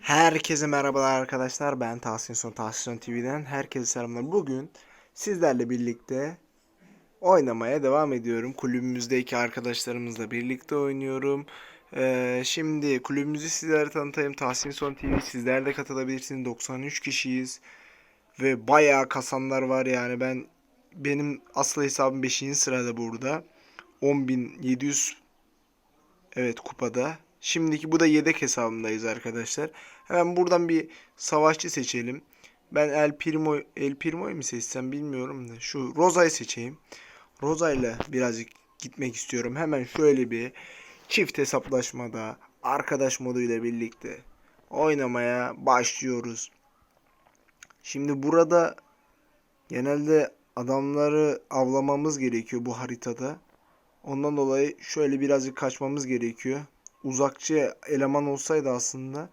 Herkese merhabalar arkadaşlar. Ben Tahsin Son Tahsin TV'den. Herkese selamlar. Bugün sizlerle birlikte oynamaya devam ediyorum. Kulübümüzdeki arkadaşlarımızla birlikte oynuyorum. Ee, şimdi kulübümüzü sizlere tanıtayım. Tahsin Son TV sizler de katılabilirsiniz. 93 kişiyiz. Ve bayağı kasanlar var yani. Ben benim asıl hesabım 5. sırada burada. 10.700 Evet kupada. Şimdiki bu da yedek hesabımdayız arkadaşlar. Hemen buradan bir savaşçı seçelim. Ben El Primo El Primo'yu mu seçsem bilmiyorum da şu Roza'yı seçeyim. Roza ile birazcık gitmek istiyorum. Hemen şöyle bir çift hesaplaşmada arkadaş modu ile birlikte oynamaya başlıyoruz. Şimdi burada genelde adamları avlamamız gerekiyor bu haritada. Ondan dolayı şöyle birazcık kaçmamız gerekiyor. Uzakçı eleman olsaydı aslında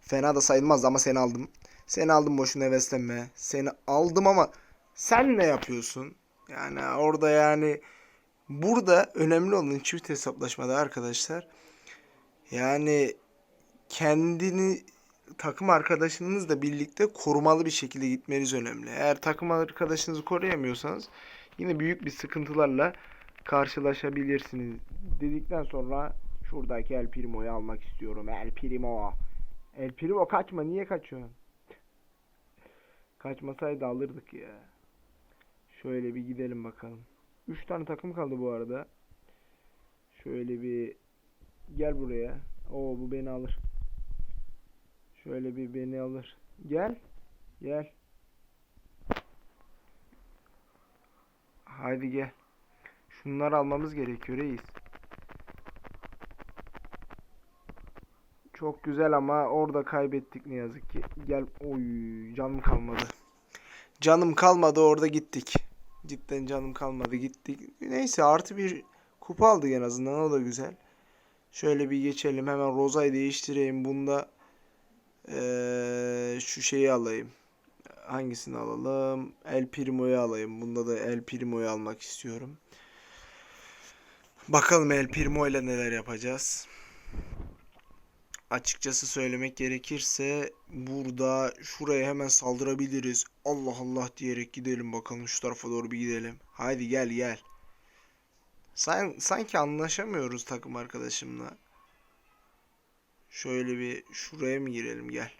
fena da sayılmazdı ama seni aldım. Seni aldım boşuna heveslenme. Seni aldım ama sen ne yapıyorsun? Yani orada yani burada önemli olan çift hesaplaşmada arkadaşlar yani kendini takım arkadaşınızla birlikte korumalı bir şekilde gitmeniz önemli. Eğer takım arkadaşınızı koruyamıyorsanız yine büyük bir sıkıntılarla karşılaşabilirsiniz dedikten sonra şuradaki El Primo'yu almak istiyorum. El Primo. El Primo kaçma. Niye kaçıyorsun? Kaçmasaydı alırdık ya. Şöyle bir gidelim bakalım. 3 tane takım kaldı bu arada. Şöyle bir gel buraya. Oo bu beni alır. Şöyle bir beni alır. Gel. Gel. Haydi gel. Şunları almamız gerekiyor reis. Çok güzel ama orada kaybettik ne yazık ki. Gel. Oy canım kalmadı. Canım kalmadı orada gittik. Cidden canım kalmadı gittik. Neyse artı bir kupa aldık en azından o da güzel. Şöyle bir geçelim hemen Roza'yı değiştireyim. Bunda eee, şu şeyi alayım. Hangisini alalım? El Primo'yu alayım. Bunda da El Primo'yu almak istiyorum. Bakalım El Primo ile neler yapacağız. Açıkçası söylemek gerekirse burada şuraya hemen saldırabiliriz. Allah Allah diyerek gidelim bakalım şu tarafa doğru bir gidelim. Haydi gel gel. San, sanki anlaşamıyoruz takım arkadaşımla. Şöyle bir şuraya mı girelim gel.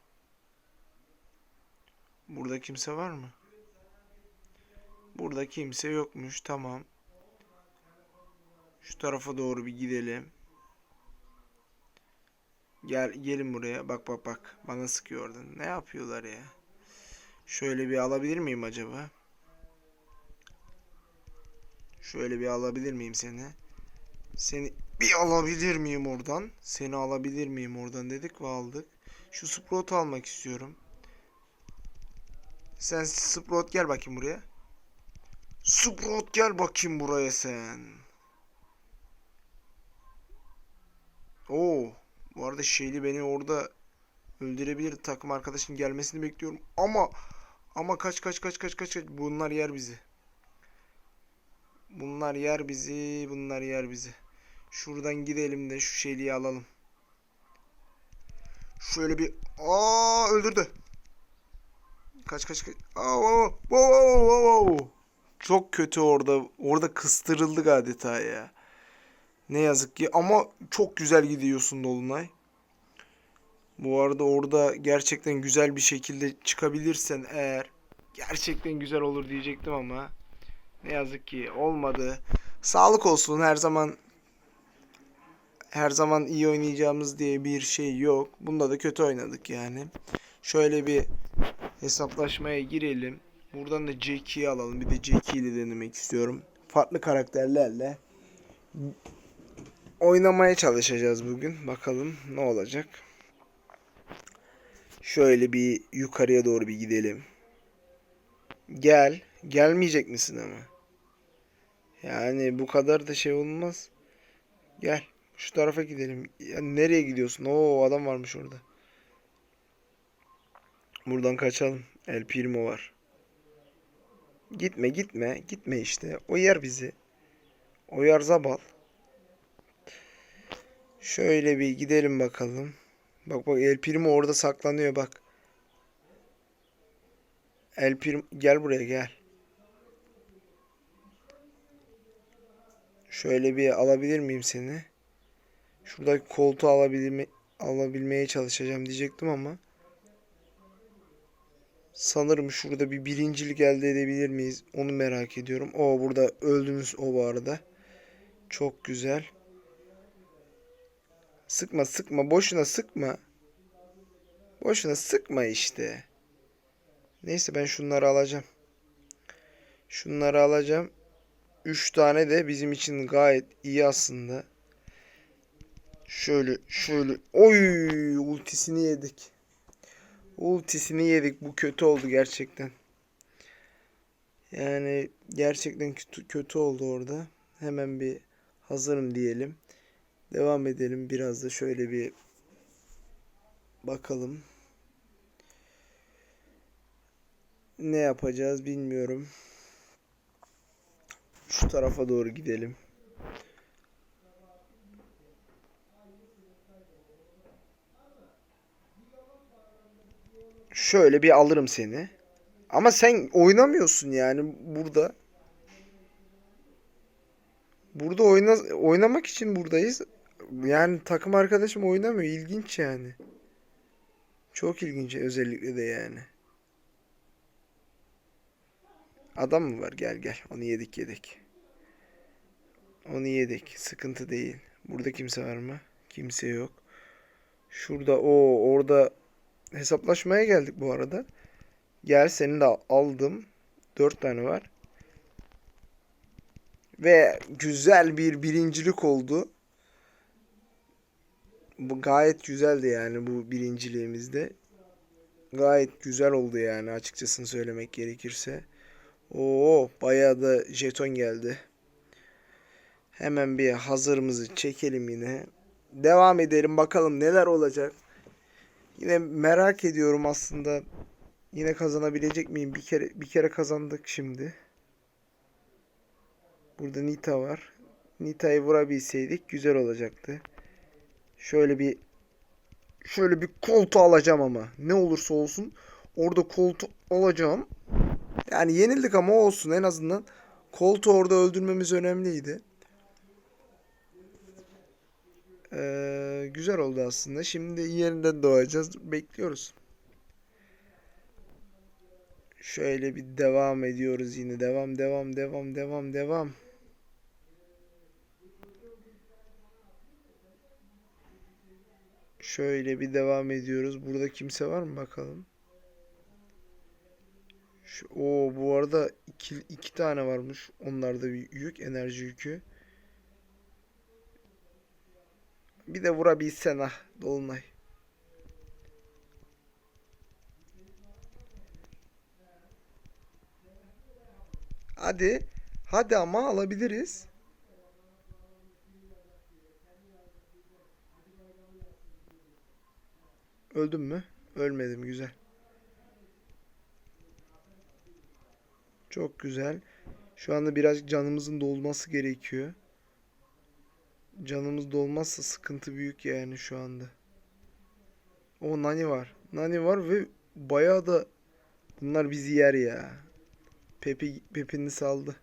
Burada kimse var mı? Burada kimse yokmuş tamam. Şu tarafa doğru bir gidelim. Gel gelin buraya. Bak bak bak. Bana sıkıyor oradan. Ne yapıyorlar ya? Şöyle bir alabilir miyim acaba? Şöyle bir alabilir miyim seni? Seni bir alabilir miyim oradan? Seni alabilir miyim oradan dedik ve aldık. Şu Sprout almak istiyorum. Sen Sprout gel bakayım buraya. Sprout gel bakayım buraya sen. Oo. Bu arada şeyli beni orada öldürebilir. Takım arkadaşın gelmesini bekliyorum. Ama ama kaç kaç kaç kaç kaç kaç. Bunlar yer bizi. Bunlar yer bizi. Bunlar yer bizi. Şuradan gidelim de şu şeyliği alalım. Şöyle bir aa öldürdü. Kaç kaç kaç. Aa, wow, wow, wow, wow. Çok kötü orada. Orada kıstırıldık adeta ya. Ne yazık ki ama çok güzel gidiyorsun Dolunay. Bu arada orada gerçekten güzel bir şekilde çıkabilirsen eğer gerçekten güzel olur diyecektim ama ne yazık ki olmadı. Sağlık olsun her zaman her zaman iyi oynayacağımız diye bir şey yok. Bunda da kötü oynadık yani. Şöyle bir hesaplaşmaya girelim. Buradan da Jackie'yi alalım. Bir de Jackie ile denemek istiyorum. Farklı karakterlerle oynamaya çalışacağız bugün. Bakalım ne olacak. Şöyle bir yukarıya doğru bir gidelim. Gel. Gelmeyecek misin ama? Yani bu kadar da şey olmaz. Gel. Şu tarafa gidelim. Ya nereye gidiyorsun? Oo adam varmış orada. Buradan kaçalım. El Primo var. Gitme gitme. Gitme işte. O yer bizi. O yer Zabal. Şöyle bir gidelim bakalım. Bak bak El Primo orada saklanıyor bak. El Primo gel buraya gel. Şöyle bir alabilir miyim seni? Şuradaki koltuğu alabilme, alabilmeye çalışacağım diyecektim ama sanırım şurada bir birincilik elde edebilir miyiz? Onu merak ediyorum. O burada öldünüz o bu arada. Çok güzel. Sıkma sıkma boşuna sıkma. Boşuna sıkma işte. Neyse ben şunları alacağım. Şunları alacağım. 3 tane de bizim için gayet iyi aslında. Şöyle şöyle. Oy ultisini yedik. Ultisini yedik. Bu kötü oldu gerçekten. Yani gerçekten kötü, kötü oldu orada. Hemen bir hazırım diyelim. Devam edelim. Biraz da şöyle bir bakalım. Ne yapacağız bilmiyorum. Şu tarafa doğru gidelim. Şöyle bir alırım seni. Ama sen oynamıyorsun yani burada. Burada oyna oynamak için buradayız. Yani takım arkadaşım oynamıyor. İlginç yani. Çok ilginç özellikle de yani. Adam mı var? Gel gel. Onu yedik yedik. Onu yedik. Sıkıntı değil. Burada kimse var mı? Kimse yok. Şurada o orada hesaplaşmaya geldik bu arada. Gel seni de aldım. Dört tane var. Ve güzel bir birincilik oldu. Bu gayet güzeldi yani bu birinciliğimizde. Gayet güzel oldu yani açıkçası söylemek gerekirse. Oo bayağı da jeton geldi. Hemen bir hazırımızı çekelim yine. Devam edelim bakalım neler olacak. Yine merak ediyorum aslında. Yine kazanabilecek miyim? Bir kere bir kere kazandık şimdi. Burada Nita var. Nita'yı vurabilseydik güzel olacaktı. Şöyle bir şöyle bir koltuğu alacağım ama. Ne olursa olsun orada koltuğu alacağım. Yani yenildik ama olsun en azından koltuğu orada öldürmemiz önemliydi. Ee, güzel oldu aslında. Şimdi yeniden doğacağız. Bekliyoruz. Şöyle bir devam ediyoruz yine. Devam, devam, devam, devam, devam. Şöyle bir devam ediyoruz. Burada kimse var mı bakalım? Şu, o bu arada iki, iki tane varmış. Onlarda bir yük, enerji yükü. Bir de vurabilsen ah Dolunay. Hadi. Hadi ama alabiliriz. Öldüm mü? Ölmedim. Güzel. Çok güzel. Şu anda biraz canımızın dolması gerekiyor. Canımız dolmazsa sıkıntı büyük yani şu anda. O Nani var. Nani var ve bayağı da bunlar bizi yer ya. Pepi Pepi'ni saldı.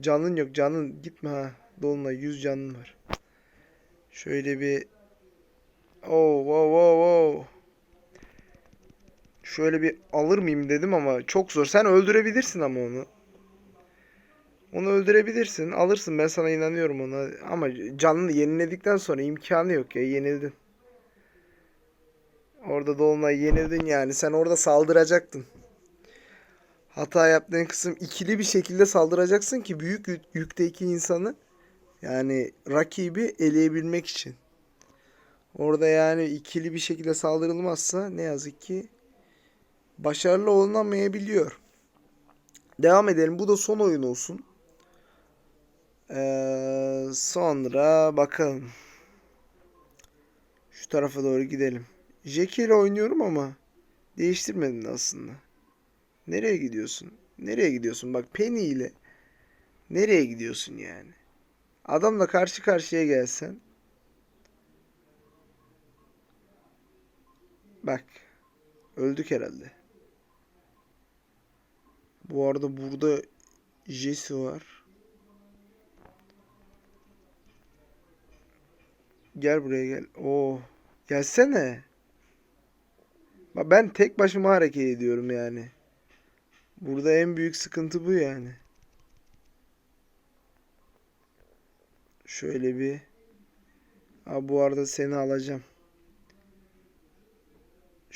Canın yok canın gitme ha. Dolunay 100 canın var. Şöyle bir Oh wow wow wow. Şöyle bir alır mıyım dedim ama çok zor. Sen öldürebilirsin ama onu. Onu öldürebilirsin. Alırsın ben sana inanıyorum ona. Ama canını yeniledikten sonra imkanı yok ya. Yenildin. Orada Dolunay yenildin yani. Sen orada saldıracaktın. Hata yaptığın kısım ikili bir şekilde saldıracaksın ki büyük yükteki insanı yani rakibi eleyebilmek için. Orada yani ikili bir şekilde saldırılmazsa ne yazık ki başarılı olunamayabiliyor. Devam edelim. Bu da son oyun olsun. Ee, sonra bakalım. Şu tarafa doğru gidelim. Jackie ile oynuyorum ama değiştirmedin aslında. Nereye gidiyorsun? Nereye gidiyorsun? Bak Penny ile nereye gidiyorsun yani? Adamla karşı karşıya gelsen Bak. Öldük herhalde. Bu arada burada Jesse var. Gel buraya gel. Oo. Gelsene. Bak ben tek başıma hareket ediyorum yani. Burada en büyük sıkıntı bu yani. Şöyle bir. Ha bu arada seni alacağım.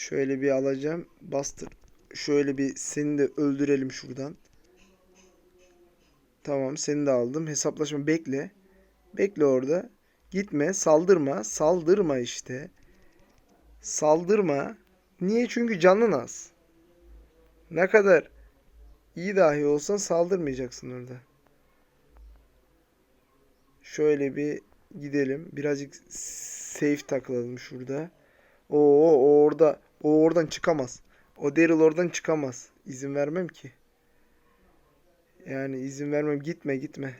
Şöyle bir alacağım. Bastır. Şöyle bir seni de öldürelim şuradan. Tamam seni de aldım. Hesaplaşma bekle. Bekle orada. Gitme. Saldırma. Saldırma işte. Saldırma. Niye? Çünkü canın az. Ne kadar iyi dahi olsan saldırmayacaksın orada. Şöyle bir gidelim. Birazcık safe takılalım şurada. Oo, orada o oradan çıkamaz. O Daryl oradan çıkamaz. İzin vermem ki. Yani izin vermem. Gitme gitme.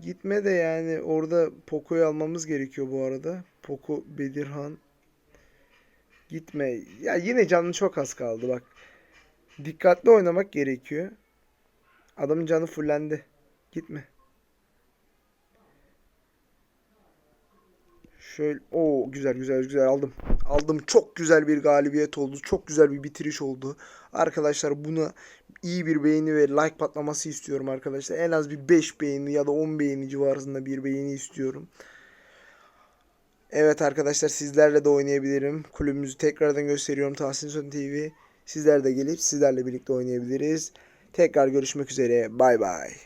Gitme de yani orada Poco'yu almamız gerekiyor bu arada. Poco Bedirhan. Gitme. Ya yine canın çok az kaldı bak. Dikkatli oynamak gerekiyor. Adamın canı fullendi. Gitme. Şöyle o güzel güzel güzel aldım. Aldım. Çok güzel bir galibiyet oldu. Çok güzel bir bitiriş oldu. Arkadaşlar buna iyi bir beğeni ve like patlaması istiyorum arkadaşlar. En az bir 5 beğeni ya da 10 beğeni civarında bir beğeni istiyorum. Evet arkadaşlar sizlerle de oynayabilirim. Kulübümüzü tekrardan gösteriyorum. Tahsin Son TV. Sizler de gelip sizlerle birlikte oynayabiliriz. Tekrar görüşmek üzere. Bay bay.